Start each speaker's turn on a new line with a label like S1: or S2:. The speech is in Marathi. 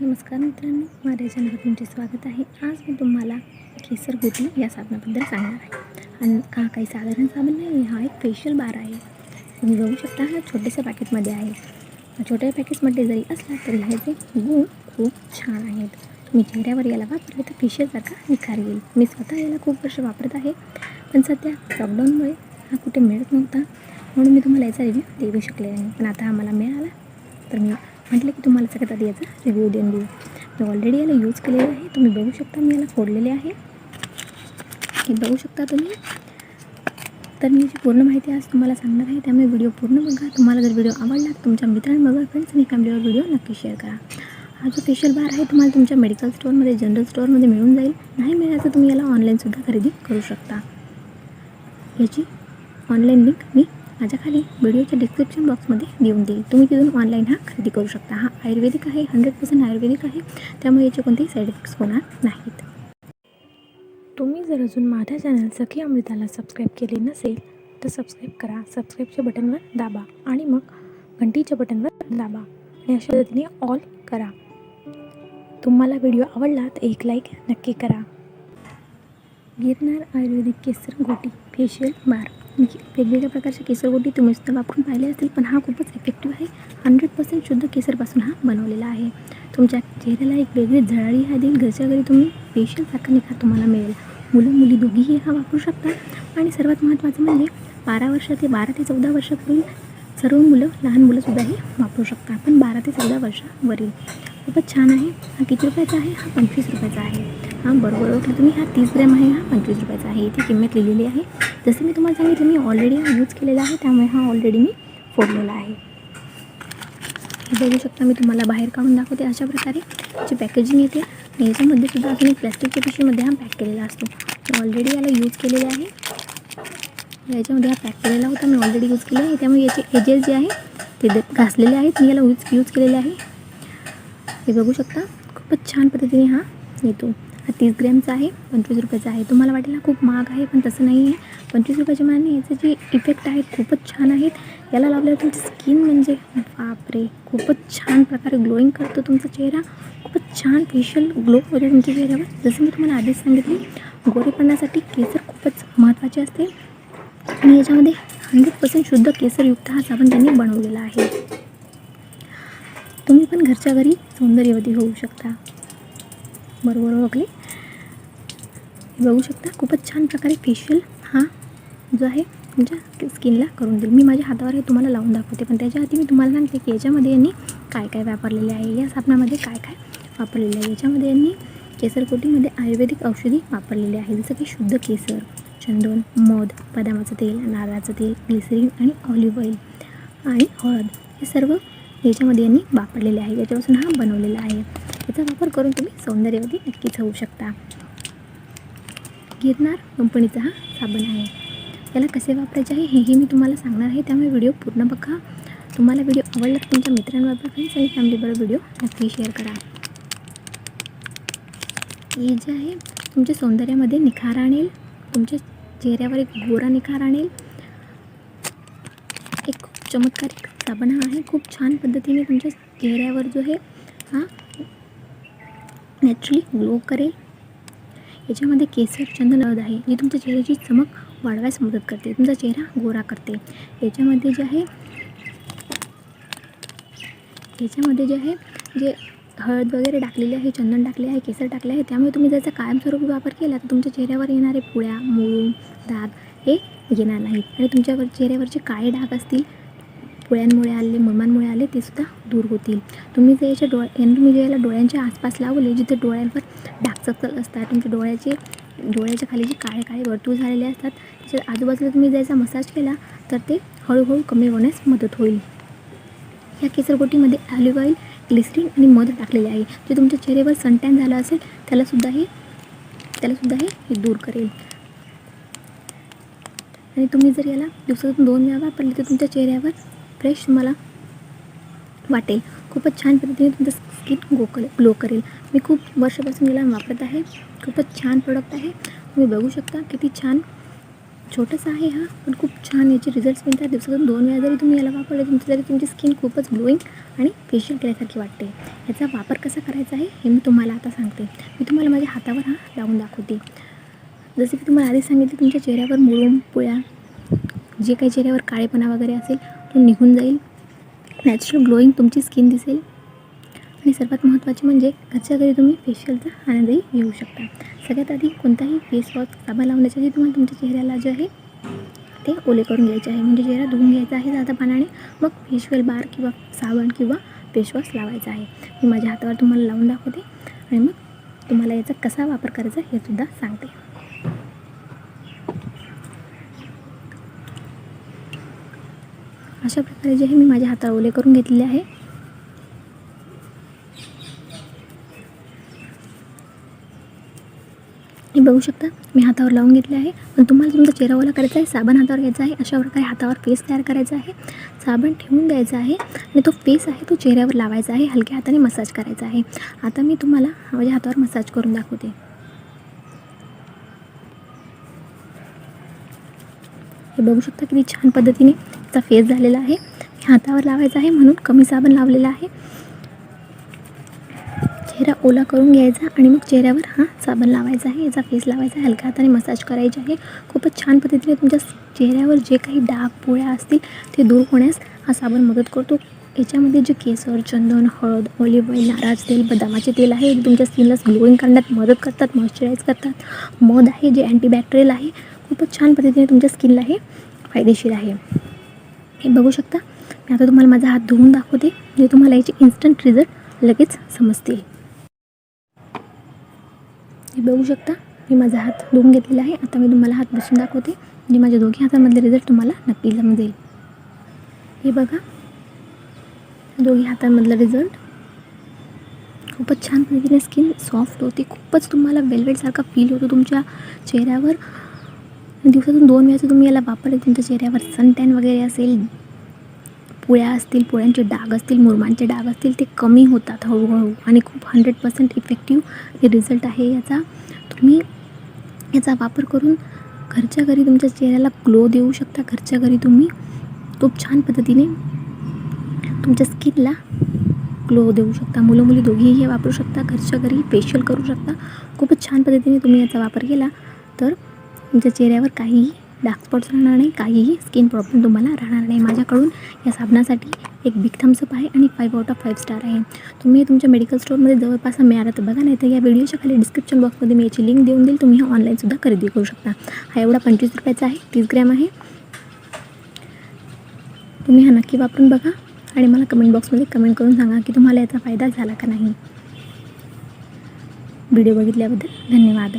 S1: नमस्कार मित्रांनो माझ्या चॅनलवर तुमचे स्वागत आहे. आज मी तुम्हाला केसर गोटी या साबणाबद्दल सांगणार आहे. आणि हा काही साधारण साबण नाही हा एक फेशियल बार आहे. तुम्ही बघू शकता हा छोट्याशा पॅकेटमध्ये आहे. छोट्या पॅकेटमध्ये जरी असला तरी ह्याचे गुण खूप छान आहेत. तुम्ही चेहऱ्यावर याला वापरले तर फेशियलसारखा निखार येईल. मी स्वतः याला खूप वर्ष वापरत आहे पण सध्या लॉकडाऊनमुळे हा कुठे मिळत नव्हता. म्हणून मी तुम्हाला याचा रिव्ह्यू देऊ शकले नाही. पण आता हा मला मिळाला तर मी म्हटलं की तुम्हाला सगळ्यात आधी याचा रिव्ह्यू देऊन देऊ. मी ऑलरेडी याला यूज केलेलं आहे. तुम्ही बघू शकता मी याला फोडलेले आहे. हे बघू शकता तुम्ही. तर मी जी पूर्ण माहिती आज तुम्हाला सांगणार आहे त्यामुळे व्हिडिओ पूर्ण बघा. तुम्हाला जर व्हिडिओ आवडला तुमच्या मित्रांबरोबर फ्रेंड्स आणि फॅमिलीवर व्हिडिओ नक्की शेअर करा. हा जो फेशियल बार आहे तुम्हाला तुमच्या मेडिकल स्टोअरमध्ये जनरल स्टोअरमध्ये मिळून जाईल. नाही मिळालं तर तुम्ही याला ऑनलाईनसुद्धा खरेदी करू शकता. याची ऑनलाईन लिंक मी माझ्या खाली व्हिडिओच्या डिस्क्रिप्शन बॉक्समध्ये देऊन देईल तुम्ही तिथून ऑनलाईन हा खरेदी करू शकता. हा आयुर्वेदिक आहे हंड्रेड पर्सेंट आयुर्वेदिक आहे. त्यामुळे याचे कोणतेही साईड इफेक्ट्स होणार नाहीत. तुम्ही जर अजून माझ्या चॅनल सखी अमृताला सबस्क्राईब केले नसेल तर सबस्क्राईब करा. सबस्क्राईबच्या बटनवर दाबा आणि मग घंटीच्या बटनवर दाबा आणि अशा पद्धतीने ऑल करा. तुम्हाला व्हिडिओ आवडला तर एक लाईक नक्की करा. गिरनार आयुर्वेदिक केसर गोटी फेशियल बार म्हणजे वेगवेगळ्या प्रकारच्या केसरगोटी तुम्ही सुद्धा वापरून पाहिले असतील पण हा खूपच इफेक्टिव्ह आहे. हंड्रेड पर्सेंट शुद्ध केसरपासून हा बनवलेला आहे. तुमच्या चेहऱ्याला एक वेगळी झळाळी हा देईल. घरच्या घरी तुम्ही फेशियलसारखा निखार तुम्हाला मिळेल. मुलं मुली दोघीही हा वापरू शकता आणि सर्वात महत्त्वाचं म्हणजे बारा वर्ष ते बारा ते चौदा वर्षापूर्वी सर्व मुलं लहान मुलंसुद्धा हे वापरू शकता पण बारा ते चौदा वर्षावरील खूपच छान आहे. हा किती रुपयाचा आहे? हा पंचवीस रुपयाचा आहे. हां बरोबर. ओके तुम्ही हा तीस ग्रॅम आहे हा पंचवीस रुपयाचा आहे. इथे किंमत लिहिलेली आहे. जसं मी तुम्हाला सांगितलं मी ऑलरेडी हा यूज केलेला आहे त्यामुळे हा ऑलरेडी मी फोडलेला आहे. हे बघू शकता मी तुम्हाला बाहेर काढून दाखवते अशा प्रकारे. जी पॅकेजिंग येते. आणि याच्यामध्ये सुद्धा अजून एक प्लॅस्टिकच्या पिशवीमध्ये हा पॅक केलेला असतो. मी ऑलरेडी याला यूज केलेले आहे. याच्यामध्ये हा पॅक केलेला होता मी ऑलरेडी यूज केला आहे. त्यामुळे याचे एजेस जे आहे ते घासलेले आहेत. मी याला यूज यूज केलेले आहे. हे बघू शकता खूपच छान पद्धतीने हा येतो. हा तीस ग्रॅमचा आहे पंचवीस रुपयाचा आहे. तुम्हाला वाटेल हा खूप महाग आहे पण तसं नाही आहे. पंचवीस रुपयाच्या मानाने याचे जे इफेक्ट आहेत खूपच छान आहेत. याला लावल्यावर तुमची स्किन म्हणजे बापरे खूपच छान प्रकारे ग्लोईंग करतो तुमचा चेहरा. खूपच छान फेशियल ग्लो होतो तुमच्या चेहऱ्यावर. जसं मी तुम्हाला आधीच सांगितले गोरेपणासाठी केसर खूपच महत्त्वाचे असते. आणि याच्यामध्ये हंड्रेड पर्सेंट शुद्ध केसरयुक्त हा साबण त्यांनी बनवलेला आहे. तुम्ही पण घरच्या घरी सौंदर्यवती होऊ शकता. बरोबर ओळखले. बघू शकता खूपच छान प्रकारे फेशियल हा जो आहे तुमच्या स्किनला करून देईल. मी माझ्या हातावर हे तुम्हाला लावून दाखवते पण त्याच्या आधी मी तुम्हाला सांगते की याच्यामध्ये यांनी काय काय वापरलेले आहे. या साबणामध्ये काय काय वापरलेले आहे? याच्यामध्ये यांनी केसरकोटीमध्ये आयुर्वेदिक औषधी वापरलेली आहे. जसं की शुद्ध केसर चंदन मध बदामाचं तेल नारळाचं तेल ग्लिसरीन आणि ऑलिव्ह ऑइल आणि हळद. हे सर्व याच्यामध्ये यांनी वापरलेले आहे. याच्यापासून हा बनवलेला आहे. याचा वापर करून तुम्ही सौंदर्यवती नक्कीच होऊ शकता. गिरनार कंपनीचा हा साबण आहे. याला कसे वापरायचे आहे हेही मी तुम्हाला सांगणार आहे. त्यामुळे व्हिडिओ पूर्ण बघा. तुम्हाला व्हिडिओ आवडला तर तुमच्या मित्रांबरोबर फ्रेंड्स आणि फॅमिलीबरोबर व्हिडिओ नक्की शेअर करा. हे जे आहे तुमच्या सौंदर्यामध्ये निखार आणेल. तुमच्या चेहऱ्यावर एक गोरा निखार आणेल. एक खूप चमत्कारिक साबण हा आहे. खूप छान पद्धतीने तुमच्या चेहऱ्यावर जो आहे हा नॅचरली ग्लो करेल. याच्यामध्ये केसर चंदन हळद आहे जी तुमच्या चेहऱ्याची चमक वाढवायस मदत करते. तुमचा चेहरा गोरा करते. याच्यामध्ये जे आहे याच्यामध्ये जे आहे जे हळद वगैरे टाकलेली आहे चंदन टाकले आहे केसर टाकले आहे त्यामुळे तुम्ही त्याचा कायमस्वरूपी वापर केला तर तुमच्या चेहऱ्यावर येणारे पुळ्या मुळून दाग हे येणार नाहीत. आणि तुमच्यावर चेहऱ्यावरचे काळे डाग असतील पोळ्यांमुळे आले मुरमांमुळे आले ते सुद्धा दूर होतील. तुम्ही जर याच्या डोळ्या तुम्ही जे याला डोळ्यांच्या आसपास लावले जिथे डोळ्यांवर डाग चकल असतात तुमच्या डोळ्याचे डोळ्याच्या खाली जे काळे काळे वर्तुळ झालेले असतात त्याच्या आजूबाजूला तुम्ही जर याचा मसाज केला तर ते हळूहळू कमी होण्यास मदत होईल. या केसरगोटीमध्ये ऑलिव्ह ऑइल ग्लिसरीन आणि मध टाकलेले आहे. जे तुमच्या चेहऱ्यावर सनटॅन झालं असेल त्यालासुद्धा हे त्यालासुद्धा हे दूर करेल. आणि तुम्ही जर याला दिवसातून दोन वेळा वापरले तर तुमच्या चेहऱ्यावर फ्रेश तुम्हाला वाटेल. खूपच छान पद्धतीने तुमचं स्किन गो करे ग्लो करेल. मी खूप वर्षापासून याला वापरत आहे. खूपच छान प्रोडक्ट आहे. तुम्ही बघू शकता किती छान छोटंसं आहे हा पण खूप छान याचे रिझल्ट्स मिळतात. दिवसातून दोन वेळा जरी तुम्ही याला वापरले तुमच्या जरी तुमची स्किन खूपच ग्लोईंग आणि फेशियल केल्यासारखी वाटते. याचा वापर कसा करायचा आहे हे मी तुम्हाला आता सांगते. मी तुम्हाला माझ्या हातावर हा लावून दाखवते. जसे की तुम्हाला आधी सांगितलं तुमच्या चेहऱ्यावर मुळून पुळ्या जे काही चेहऱ्यावर काळेपणा वगैरे असेल तो निघून जाईल. नॅचरल ग्लोईंग तुमची स्किन दिसेल. आणि सर्वात महत्त्वाचे म्हणजे घरच्या घरी तुम्ही फेशियलचा आनंदही घेऊ शकता. सगळ्यात आधी कोणताही फेस वॉश साबा लावण्याच्या आधी तुम्हाला तुमच्या चेहऱ्याला जे आहे ते ओले करून घ्यायचे आहे. म्हणजे चेहरा धुवून घ्यायचा आहे साधा पाण्याने मग फेशियल बार किंवा साबण किंवा फेशवॉश लावायचा आहे. मी माझ्या हातावर तुम्हाला लावून दाखवते. आणि मग तुम्हाला याचा कसा वापर करायचा हे सुद्धा सांगते. अशा प्रकारे जे आहे मी माझ्या हातावर ओले करून घेतलेले आहे. हे बघू शकता मी हातावर लावून घेतले आहे. पण तुम्हाला तुमचा चेहरा ओला करायचा आहे साबण हातावर घ्यायचा आहे अशा प्रकारे हातावर फेस तयार करायचा आहे. साबण ठेवून द्यायचा आहे आणि तो फेस आहे तो चेहऱ्यावर लावायचा आहे हलक्या हाताने मसाज करायचा आहे. आता मी तुम्हाला माझ्या हातावर मसाज करून दाखवते. हे बघू शकता किती छान पद्धतीने त्याचा फेस झालेला आहे. हातावर लावायचा आहे म्हणून कमी साबण लावलेला आहे. चेहरा ओला करून घ्यायचा आणि मग चेहऱ्यावर हा साबण लावायचा आहे. याचा फेस लावायचा हलक्या हाताने मसाज करायचे आहे. खूपच छान पद्धतीने तुमच्या चेहऱ्यावर जे काही डाग पोळ्या असतील ते दूर होण्यास हा साबण मदत करतो. याच्यामध्ये जे केसर चंदन हळद ऑलिव्ह ऑइल नारळ तेल बदामाचे तेल आहे. तुमच्या स्किनला ग्लोईंग करण्यात मदत करतात मॉइश्चराईज करतात. मध आहे जे अँटीबॅक्टेरियल आहे. खूपच छान पद्धतीने तुमच्या स्किनला हे फायदेशीर आहे. हे बघू शकता. मी आता तुम्हाला माझा हात धुवून दाखवते. म्हणजे तुम्हाला याचे इन्स्टंट रिझल्ट लगेच समजतील. हे बघू शकता. मी माझा हात धुवून घेतलेला आहे. आता मी तुम्हाला हात बसून दाखवते. म्हणजे माझ्या दोघी हातामधले रिझल्ट तुम्हाला नक्की समजेल. हे बघा. दोघी हातांमधलं रिझल्ट खूपच छान पद्धतीने स्किन सॉफ्ट होते. खूपच तुम्हाला वेलवेटसारखा फील होतो तुमच्या चेहऱ्यावर. दिवसातून दोन वेळाचं तुम्ही याला वापरले तुमच्या चेहऱ्यावर सनटॅन वगैरे असेल पुळ्या असतील पुळ्यांचे डाग असतील मुरमांचे डाग असतील ते कमी होतात हळूहळू. आणि खूप हंड्रेड पर्सेंट इफेक्टिव्ह हे रिझल्ट आहे याचा. तुम्ही याचा वापर करून घरच्या घरी तुमच्या चेहऱ्याला ग्लो देऊ शकता. घरच्या घरी तुम्ही खूप छान पद्धतीने तुमच्या स्किनला ग्लो देऊ शकता. मुलं मुली दोघेही हे वापरू शकता. घरच्या घरी फेशियल करू शकता. खूपच छान पद्धतीने तुम्ही याचा वापर केला. तर तुमच्या चेहऱ्यावर काहीही डार्क स्पॉट्स राहणार नाही काहीही स्किन प्रॉब्लेम तुम्हाला राहणार नाही. माझ्याकडून या साबणासाठी एक बिग थम्सअप आहे आणि five out of five star आहे. तुम्ही तुमच्या मेडिकल स्टोअरमध्ये जवळपास मिळालं तर बघा नाही तर या व्हिडिओच्या खाली डिस्क्रिप्शन बॉक्समध्ये मी याची लिंक देऊन देईल. तुम्ही हा ऑनलाईनसुद्धा खरेदी करू शकता. हा एवढा पंचवीस रुपयाचा आहे. तीस ग्रॅम आहे. तुम्ही हा नक्की वापरून बघा आणि मला कमेंट बॉक्समध्ये कमेंट करून सांगा की तुम्हाला याचा फायदा झाला का नाही. व्हिडिओ बघितल्याबद्दल धन्यवाद.